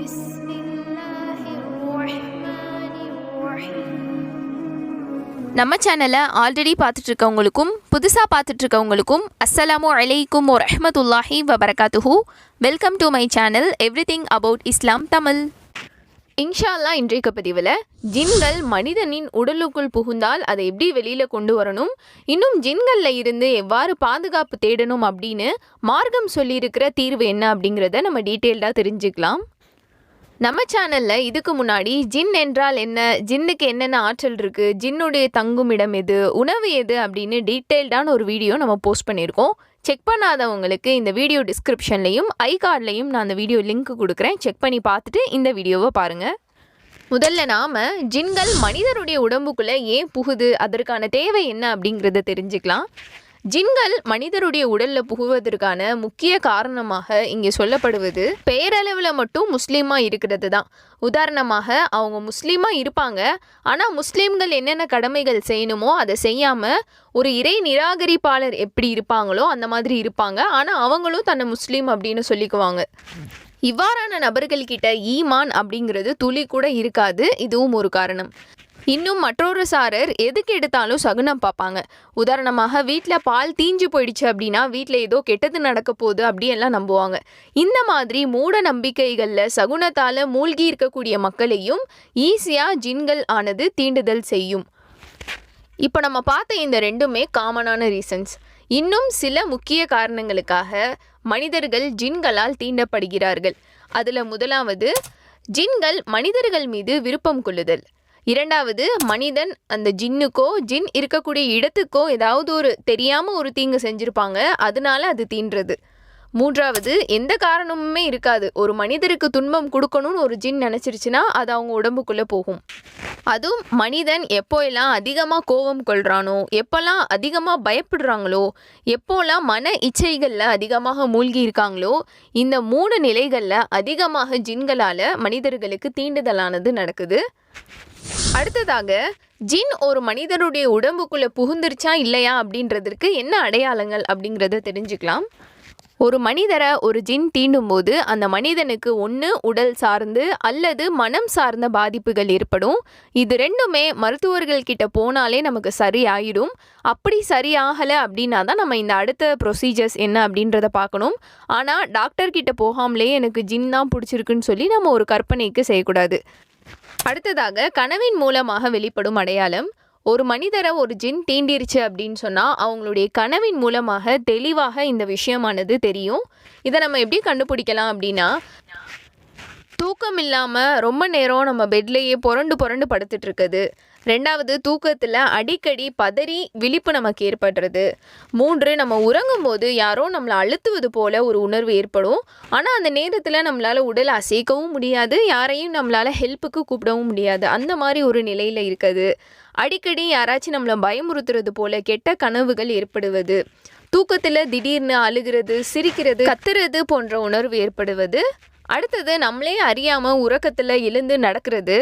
بسم الله الرحمن الرحيم நம்ம சேனலை ஆல்ரெடி பார்த்துட்டு இருக்கவங்களுக்கும் புதுசாக பார்த்துட்டு இருக்கவங்களுக்கும் அஸ்ஸலாமு அலைக்கும் வரஹ்மத்துல்லாஹி வபரகாத்துஹு welcome to my channel everything about Islam Tamil இன்ஷா அல்லாஹ் இன்றைய பதிவில் ஜின்கள் மனிதனின் உடலுக்குள் புகுந்தால் அதை எப்படி வெளியில் கொண்டு வரணும் இன்னும் ஜின்களில் இருந்து எவ்வாறு பாதுகாப்பு தேடணும் அப்படின்னு மார்க்கம் சொல்லியிருக்கிற தீர்வு என்ன அப்படிங்கிறத நம்ம டீட்டெயில்டாக தெரிஞ்சுக்கலாம் நம்ம சேனலில் இதுக்கு முன்னாடி ஜின் என்றால் என்ன ஜின்னுக்கு என்னென்ன ஆற்றல் இருக்குது ஜின்னுடைய தங்குமிடம் எது உணவு எது அப்படின்னு டீட்டெயில்டான ஒரு வீடியோ நம்ம போஸ்ட் பண்ணியிருக்கோம். செக் பண்ணாதவங்களுக்கு இந்த வீடியோ டிஸ்கிரிப்ஷன்லையும் ஐ கார்ட்லையும் நான் அந்த வீடியோ லிங்க் கொடுக்குறேன். செக் பண்ணி பார்த்துட்டு இந்த வீடியோவை பாருங்கள் முதல்ல நாம் ஜின்கள் மனிதருடைய உடம்புக்குள்ளே ஏன் புகுது அதற்கான தேவை என்ன அப்படிங்கிறத தெரிஞ்சுக்கலாம். ஜின்கள் மனிதருடைய உடல்ல புகுவதற்கான முக்கிய காரணமாக இங்கே சொல்லப்படுவது பெயரளவில் மட்டும் முஸ்லீமா இருக்கிறது தான். உதாரணமாக அவங்க முஸ்லீமா இருப்பாங்க. ஆனால் முஸ்லீம்கள் என்னென்ன கடமைகள் செய்யணுமோ அதை செய்யாம ஒரு இறை நிராகரிப்பாளர் எப்படி இருப்பாங்களோ அந்த மாதிரி இருப்பாங்க. ஆனால் அவங்களும் தன்னை முஸ்லீம் அப்படின்னு சொல்லிக்குவாங்க. இவ்வாறான நபர்கள்கிட்ட ஈமான் அப்படிங்கிறது துளி கூட இருக்காது. இதுவும் ஒரு காரணம். இன்னும் மற்றொரு சாரர் எதுக்கு எடுத்தாலும் சகுனம் பார்ப்பாங்க. உதாரணமாக வீட்டில் பால் தீஞ்சு போயிடுச்சு அப்படின்னா வீட்டில் ஏதோ கெட்டது நடக்க போகுது அப்படியெல்லாம் நம்புவாங்க. இந்த மாதிரி மூட நம்பிக்கைகளில் சகுனத்தால் மூழ்கி இருக்கக்கூடிய மக்களையும் ஈஸியாக ஜின்கள் ஆனது தீண்டுதல் செய்யும். இப்போ நம்ம பார்த்த இந்த ரெண்டுமே காமனான ரீசன்ஸ். இன்னும் சில முக்கிய காரணங்களுக்காக மனிதர்கள் ஜின்களால் தீண்டப்படுகிறார்கள். அதில் முதலாவது ஜின்கள் மனிதர்கள் மீது விருப்பம் கொள்ளுதல். இரண்டாவது மனிதன் அந்த ஜின்னுக்கோ ஜின் இருக்கக்கூடிய இடத்துக்கோ ஏதாவது ஒரு தெரியாமல் ஒரு தீங்கு செஞ்சுருப்பாங்க. அதனால அது தீண்டுறது மூன்றாவது எந்த காரணமுமே இருக்காது. ஒரு மனிதருக்கு துன்பம் கொடுக்கணும்னு ஒரு ஜின் நினச்சிருச்சுன்னா அது அவங்க உடம்புக்குள்ளே போகும். அதுவும் மனிதன் எப்போயெல்லாம் அதிகமாக கோபம் கொள்கிறானோ எப்போல்லாம் அதிகமாக பயப்படுறாங்களோ எப்போல்லாம் மன இச்சைகளில் அதிகமாக மூழ்கி இருக்காங்களோ இந்த மூணு நிலைகளில் அதிகமாக ஜின்களால் மனிதர்களுக்கு தீண்டுதலானது நடக்குது. அடுத்ததாக ஜின் ஒரு மனிதனுடைய உடம்புக்குள்ளே புகுந்துருச்சா இல்லையா அப்படின்றதற்கு என்ன அடையாளங்கள் அப்படிங்கிறத தெரிஞ்சுக்கலாம். ஒரு மனிதரை ஒரு ஜின் தீண்டும் போது அந்த மனிதனுக்கு ஒன்று உடல் சார்ந்து அல்லது மனம் சார்ந்த பாதிப்புகள் ஏற்படும். இது ரெண்டுமே மருத்துவர்கள் கிட்ட போனாலே நமக்கு சரியாயிடும். அப்படி சரியாகலை அப்படின்னா தான் நம்ம இந்த அடுத்த ப்ரொசீஜர்ஸ் என்ன அப்படின்றத பார்க்கணும். ஆனால் டாக்டர் கிட்ட போகாமலே எனக்கு ஜின் தான் பிடிச்சிருக்குன்னு சொல்லி நம்ம ஒரு கற்பனைக்கு செய்யக்கூடாது. அடுத்ததாக கனவின் மூலமாக வெளிப்படும் அடையாளம் ஒரு மனிதரை ஒரு ஜின் தீண்டிருச்சு அப்படின்னு சொன்னால் அவங்களுடைய கனவின் மூலமாக தெளிவாக இந்த விஷயமானது தெரியும். இதை நம்ம எப்படி கண்டுபிடிக்கலாம் அப்படின்னா தூக்கம் இல்லாமல் ரொம்ப நேரம் நம்ம பெட்லேயே புரண்டு புரண்டு படுத்துட்டு இருக்குது ரெண்டாவது தூக்கத்தில் அடிக்கடி பதறி விழிப்பு நமக்கு ஏற்படுறது. மூன்று நம்ம உறங்கும் போது யாரோ நம்மளை அழுத்துவது போல ஒரு உணர்வு ஏற்படும். ஆனால் அந்த நேரத்தில் நம்மளால் உடல் அசைக்கவும் முடியாது யாரையும் நம்மளால் ஹெல்ப்புக்கு கூப்பிடவும் முடியாது. அந்த மாதிரி ஒரு நிலையில் இருக்குது. அடிக்கடி யாராச்சும் நம்மளை பயமுறுத்துறது போல கெட்ட கனவுகள் ஏற்படுவது. தூக்கத்தில் திடீர்னு அழுகிறது சிரிக்கிறது கத்துறது போன்ற உணர்வு ஏற்படுவது. அடுத்தது நம்மளே அறியாமல் உறக்கத்தில் எழுந்து நடக்கிறது.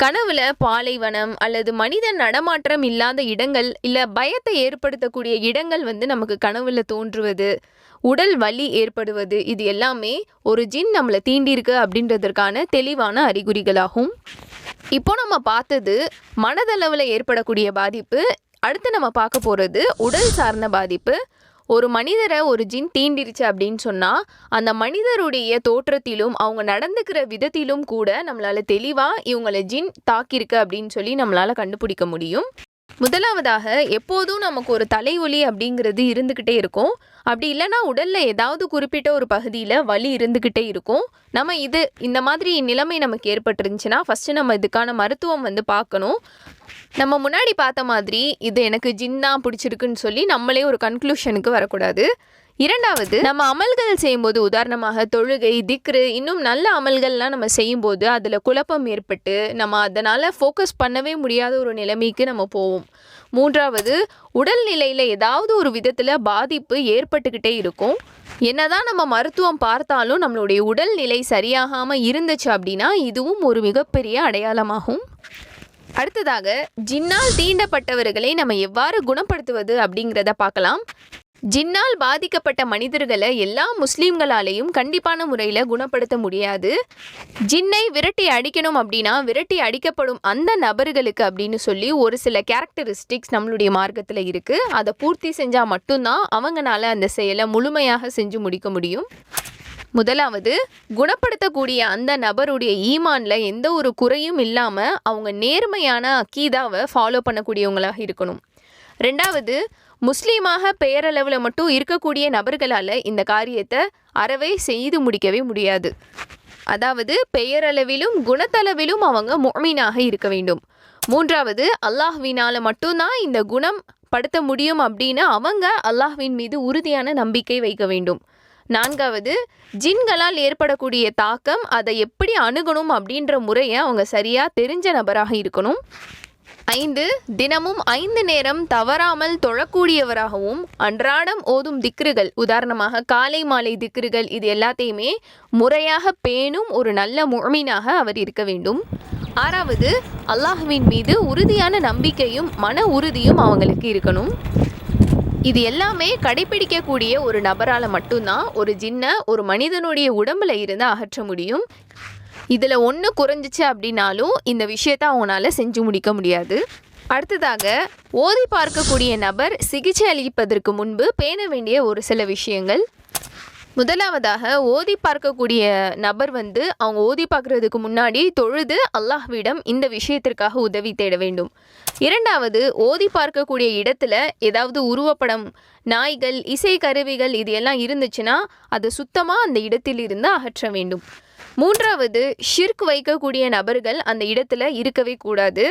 கனவுல பாலைவனம் அல்லது மனித நடமாற்றம் இல்லாத இடங்கள் இல்லை பயத்தை ஏற்படுத்தக்கூடிய இடங்கள் வந்து நமக்கு கனவுல தோன்றுவது. உடல் வலி ஏற்படுவது இது எல்லாமே ஒரு ஜின் நம்மளை தீண்டிருக்கு அப்படின்றதற்கான தெளிவான அறிகுறிகளாகும். இப்போ நம்ம பார்த்தது மனதளவில் ஏற்படக்கூடிய பாதிப்பு அடுத்து நம்ம பார்க்க போகிறது உடல் சார்ந்த பாதிப்பு ஒரு மனிதரை ஒரு ஜின் தீண்டிருச்சு அப்படின்னு சொன்னால் அந்த மனிதருடைய தோற்றத்திலும் அவங்க நடந்துக்கிற விதத்திலும் கூட நம்மளால் தெளிவாக இவங்களை ஜின் தாக்கியிருக்கு அப்படின்னு சொல்லி நம்மளால் கண்டுபிடிக்க முடியும். முதலாவதாக எப்போதும் நமக்கு ஒரு தலைவலி அப்படிங்கிறது இருந்துக்கிட்டே இருக்கும். அப்படி இல்லைன்னா உடலில் ஏதாவது குறிப்பிட்ட ஒரு பகுதியில் வலி இருந்துக்கிட்டே இருக்கும். நம்ம இது இந்த மாதிரி நிலைமை நமக்கு ஏற்பட்டுருந்துச்சுன்னா ஃபஸ்ட்டு நம்ம இதுக்கான மருத்துவம் வந்து பார்க்கணும். நம்ம முன்னாடி பார்த்த மாதிரி இது எனக்கு ஜின் தான் பிடிச்சிருக்குன்னு சொல்லி நம்மளே ஒரு கன்க்ளூஷனுக்கு வரக்கூடாது. இரண்டாவது நம்ம அமல்கள் செய்யும்போது உதாரணமாக தொழுகை திக்ரு இன்னும் நல்ல அமல்கள்லாம் நம்ம செய்யும்போது அதில் குழப்பம் ஏற்பட்டு நம்ம அதனால் ஃபோக்கஸ் பண்ணவே முடியாத ஒரு நிலைமைக்கு நம்ம போவோம். மூன்றாவது உடல்நிலையில் ஏதாவது ஒரு விதத்தில் பாதிப்பு ஏற்பட்டுக்கிட்டே இருக்கும். என்னதான் நம்ம மருத்துவம் பார்த்தாலும் நம்மளுடைய உடல்நிலை சரியாகாமல் இருந்துச்சு அப்படின்னா இதுவும் ஒரு மிகப்பெரிய அடையாளமாகும். அடுத்ததாக ஜின்னால் தீண்டப்பட்டவர்களை நம்ம எவ்வாறு குணப்படுத்துவது அப்படிங்கிறத பார்க்கலாம். ஜின்னால் பாதிக்கப்பட்ட மனிதர்களை எல்லா முஸ்லீம்களாலேயும் கண்டிப்பான முறையில் குணப்படுத்த முடியாது. ஜின்னை விரட்டி அடிக்கணும் அப்படின்னா விரட்டி அடிக்கப்படும் அந்த நபர்களுக்கு அப்படின்னு சொல்லி ஒரு சில கேரக்டரிஸ்டிக்ஸ் நம்மளுடைய மார்க்கத்தில் இருக்குது அதை பூர்த்தி செஞ்சால் மட்டும்தான் அவங்களால அந்த செயலை முழுமையாக செஞ்சு முடிக்க முடியும். முதலாவது குணப்படுத்தக்கூடிய அந்த நபருடைய ஈமானில் எந்த ஒரு குறையும் இல்லாமல் அவங்க நேர்மையான அக்கீதாவை ஃபாலோ பண்ணக்கூடியவங்களாக இருக்கணும். ரெண்டாவது முஸ்லீமாக பெயரளவில் மட்டும் இருக்கக்கூடிய நபர்களால் இந்த காரியத்தை அறவே செய்து முடிக்கவே முடியாது. அதாவது பெயரளவிலும் குணத்தளவிலும் அவங்க மொமீனாக இருக்க வேண்டும். மூன்றாவது அல்லாஹ்வினால் மட்டும்தான் இந்த குணம் படுத்த முடியும் அப்படின்னு அவங்க அல்லாஹ்வின் மீது உறுதியான நம்பிக்கை வைக்க வேண்டும். நான்காவது ஜின்களால் ஏற்படக்கூடிய தாக்கம் அதை எப்படி அணுகணும் அப்படின்ற முறையை அவங்க சரியாக தெரிஞ்ச நபராக இருக்கணும். ஐந்து தினமும் ஐந்து நேரம் தவறாமல் தொழக்கூடியவராகவும் அன்றாடம் ஓதும் திக்ருகள். உதாரணமாக காலை மாலை திக்ருகள் இது எல்லாத்தையுமே முறையாக பேணும் ஒரு நல்ல முழுமீனாக அவர் இருக்க வேண்டும். ஆறாவது அல்லாஹ்வின் மீது உறுதியான நம்பிக்கையும் மன உறுதியும் அவங்களுக்கு இருக்கணும். இது எல்லாமே கடைபிடிக்கக்கூடிய ஒரு நபரால் மட்டும்தான் ஒரு ஜின்ன ஒரு மனிதனுடைய உடம்புல இருந்து அகற்ற முடியும். இதில் ஒன்று குறைஞ்சிச்சு அப்படின்னாலும் இந்த விஷயத்தை அவங்களால செஞ்சு முடிக்க முடியாது. அடுத்ததாக ஓதி பார்க்கக்கூடிய நபர் சிகிச்சை அளிப்பதற்கு முன்பு பேண வேண்டிய ஒரு சில விஷயங்கள். முதலாவதாக ஓதி பார்க்கக்கூடிய நபர் வந்து அவங்க ஓதி பார்க்குறதுக்கு முன்னாடி தொழுது அல்லாஹ்விடம் இந்த விஷயத்திற்காக உதவி தேட வேண்டும். இரண்டாவது ஓதி பார்க்கக்கூடிய இடத்துல ஏதாவது உருவப்படம் நாய்கள் இசை கருவிகள் இது எல்லாம் இருந்துச்சுன்னா அதை சுத்தமாக அந்த இடத்தில் இருந்து அகற்ற வேண்டும். மூன்றாவது ஷிர்க் வைக்கக்கூடிய நபர்கள் அந்த இடத்துல இருக்கவே கூடாது.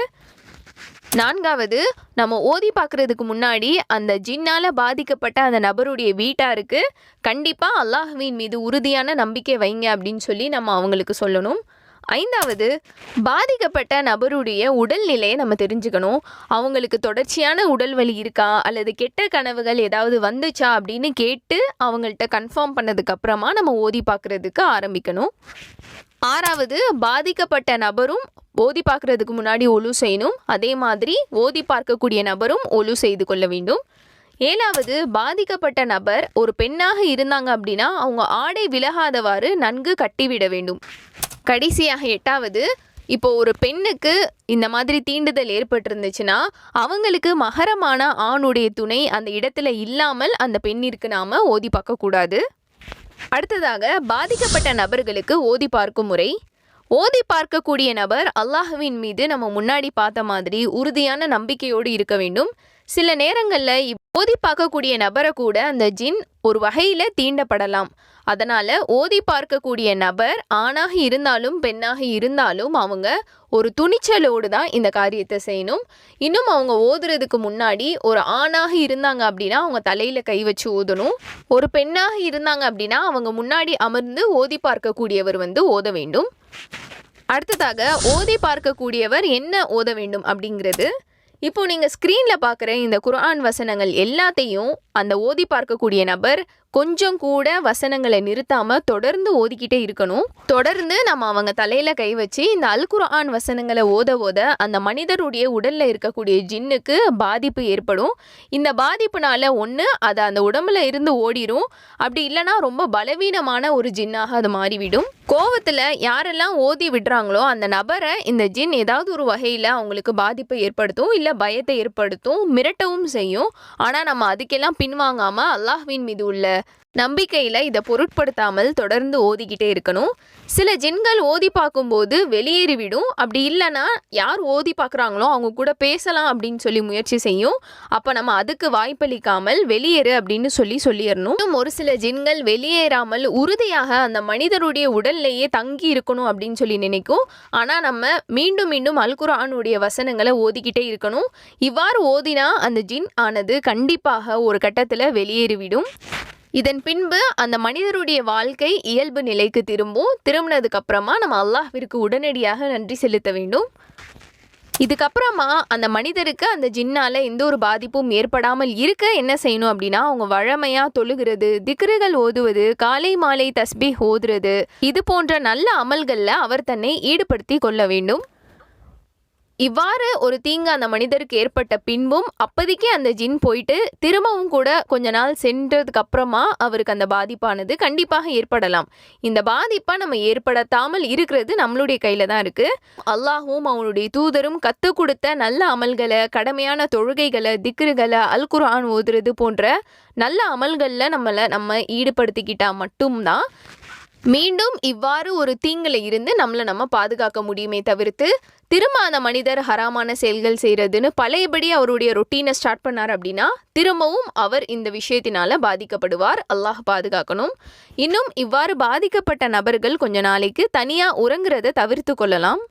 நான்காவது நம்ம ஓதி பார்க்குறதுக்கு முன்னாடி அந்த ஜின்னால் பாதிக்கப்பட்ட அந்த நபருடைய வீட்டாருக்கு கண்டிப்பாக அல்லாஹ்வின் மீது உறுதியான நம்பிக்கை வைங்க அப்படின்னு சொல்லி நம்ம அவங்களுக்கு சொல்லணும். ஐந்தாவது பாதிக்கப்பட்ட நபருடைய உடல்நிலையை நம்ம தெரிஞ்சுக்கணும். அவங்களுக்கு தொடர்ச்சியான உடல் வலி இருக்கா? அல்லது கெட்ட கனவுகள் ஏதாவது வந்துச்சா? அப்படின்னு கேட்டு அவங்கள்ட்ட கன்ஃபார்ம் பண்ணதுக்கப்புறமா நம்ம ஓதி பார்க்குறதுக்கு ஆரம்பிக்கணும். ஆறாவது பாதிக்கப்பட்ட நபரும் ஓதி பார்க்குறதுக்கு முன்னாடி ஒழு செய்யணும். அதே மாதிரி ஓதி பார்க்கக்கூடிய நபரும் ஒழு செய்து கொள்ள வேண்டும். ஏழாவது பாதிக்கப்பட்ட நபர் ஒரு பெண்ணாக இருந்தாங்க அப்படின்னா அவங்க ஆடை விலகாதவாறு நன்கு கட்டிவிட வேண்டும். கடைசியாக எட்டாவது இப்போ ஒரு பெண்ணுக்கு இந்த மாதிரி தீண்டுதல் ஏற்பட்டிருந்துச்சுன்னா அவங்களுக்கு மகரமான ஆணுடைய துணை அந்த இடத்துல இல்லாமல் அந்த பெண்ணிற்கு நாம் ஓதி பார்க்கக்கூடாது. அடுத்ததாக பாதிக்கப்பட்ட நபர்களுக்கு ஓதி பார்க்கும் முறை. ஓதி பார்க்கக்கூடிய நபர் அல்லாஹ்வின் மீது நம்ம முன்னாடி பார்த்த மாதிரி உறுதியான நம்பிக்கையோடு இருக்க வேண்டும். சில நேரங்களில் ஓதி பார்க்கக்கூடிய நபரை கூட அந்த ஜின் ஒரு வகையில் தீண்டப்படலாம். அதனால் ஓதி பார்க்கக்கூடிய நபர் ஆணாக இருந்தாலும் பெண்ணாக இருந்தாலும் அவங்க ஒரு துணிச்சலோடு தான் இந்த காரியத்தை செய்யணும். இன்னும் அவங்க ஓதுறதுக்கு முன்னாடி ஒரு ஆணாக இருந்தாங்க அப்படின்னா அவங்க தலையில் கை வச்சு ஓதணும். ஒரு பெண்ணாக இருந்தாங்க அப்படின்னா அவங்க முன்னாடி அமர்ந்து ஓதி பார்க்கக்கூடியவர் வந்து ஓத வேண்டும். அடுத்ததாக ஓதி பார்க்கக்கூடியவர் என்ன ஓத வேண்டும் அப்படிங்கிறது இப்போ நீங்கள் ஸ்க்ரீனில் பார்க்குற இந்த குர்ஆன் வசனங்கள் எல்லாத்தையும் அந்த ஓதி பார்க்கக்கூடிய நபர் கொஞ்சம் கூட வசனங்களை நிறுத்தாமல் தொடர்ந்து ஓதிக்கிட்டே இருக்கணும். தொடர்ந்து நம்ம அவங்க தலையில் கை வச்சு இந்த அல் குரான் வசனங்களை ஓத ஓத அந்த மனிதருடைய உடலில் இருக்கக்கூடிய ஜின்னுக்கு பாதிப்பு ஏற்படும். இந்த பாதிப்புனால ஒன்று அது அந்த உடம்புல இருந்து ஓடிரும். அப்படி இல்லைன்னா ரொம்ப பலவீனமான ஒரு ஜின்னாக அது மாறிவிடும். கோவத்தில் யாரெல்லாம் ஓதி விடுறாங்களோ அந்த நபரை இந்த ஜின் ஏதாவது ஒரு வகையில் அவங்களுக்கு பாதிப்பை ஏற்படுத்தும் இல்லை பயத்தை ஏற்படுத்தும் மிரட்டவும் செய்யும். ஆனால் நம்ம அதுக்கெல்லாம் பின்வாங்காமல் அல்லாஹ்வின் மீது உள்ள äh, நம்பிக்கையில் இதை பொருட்படுத்தாமல் தொடர்ந்து ஓதிக்கிட்டே இருக்கணும். சில ஜின்கள் ஓதி பார்க்கும்போது வெளியேறிவிடும். அப்படி இல்லைன்னா யார் ஓதி பார்க்குறாங்களோ அவங்க கூட பேசலாம் அப்படின்னு சொல்லி முயற்சி செய்யும். அப்போ நம்ம அதுக்கு வாய்ப்பளிக்காமல் வெளியேறு அப்படின்னு சொல்லி சொல்லிடணும். இன்னும் ஒரு சில ஜின்கள் வெளியேறாமல் உறுதியாக அந்த மனிதருடைய உடல்லையே தங்கி இருக்கணும் அப்படின்னு சொல்லி நினைக்கும். ஆனால் நம்ம மீண்டும் மீண்டும் அல்குரானுடைய வசனங்களை ஓதிக்கிட்டே இருக்கணும். இவ்வாறு ஓதினா அந்த ஜின் ஆனது கண்டிப்பாக ஒரு கட்டத்தில் வெளியேறிவிடும். இதன் பின்பு அந்த மனிதருடைய வாழ்க்கை இயல்பு நிலைக்கு திரும்பும். திரும்பினதுக்கு அப்புறமா நம்ம அல்லாஹ்விற்கு உடனடியாக நன்றி செலுத்த வேண்டும். இதுக்கப்புறமா அந்த மனிதருக்கு அந்த ஜின்னால் எந்த ஒரு பாதிப்பும் ஏற்படாமல் இருக்க என்ன செய்யணும் அப்படின்னா அவங்க வழமையாக தொழுகிறது திக்ருகள் ஓதுவது காலை மாலை தஸ்பி ஓதுறது இது போன்ற நல்ல அமல்களில் அவர் தன்னை ஈடுபடுத்தி கொள்ள வேண்டும். இவ்வாறு ஒரு தீங்கு அந்த மனிதருக்கு ஏற்பட்ட பின்பும் அப்போதைக்கு அந்த ஜின் போயிட்டு திரும்பவும் கூட கொஞ்ச நாள் சென்றதுக்கு அப்புறமா அவருக்கு அந்த பாதிப்பானது கண்டிப்பாக ஏற்படலாம். இந்த பாதிப்பை நம்ம ஏற்படுத்தாமல் இருக்கிறது நம்மளுடைய கையில் தான் இருக்குது அல்லாஹும் அவனுடைய தூதரும் கற்றுக் கொடுத்த நல்ல அமல்களை கடமையான தொழுகைகளை திக்ருகளை அல் குர்ஆன் ஓதுறது போன்ற நல்ல அமல்களில் நம்மளை நம்ம ஈடுபடுத்திக்கிட்டால் மட்டும்தான் மீண்டும் இவ்வாறு ஒரு தீங்கில் இருந்து நம்மளை நம்ம பாதுகாக்க முடியுமே தவிர்த்து திரும்ப அந்த மனிதர் ஹராமான செயல்கள் செய்கிறதுன்னு பழையபடி அவருடைய ரொட்டீனை ஸ்டார்ட் பண்ணார் அப்படின்னா திரும்பவும் அவர் இந்த விஷயத்தினால பாதிக்கப்படுவார். அல்லாஹ் பாதுகாக்கணும். இன்னும் இவ்வாறு பாதிக்கப்பட்ட நபர்கள் கொஞ்ச நாளைக்கு தனியாக உறங்குறதை தவிர்த்து கொள்ளலாம்.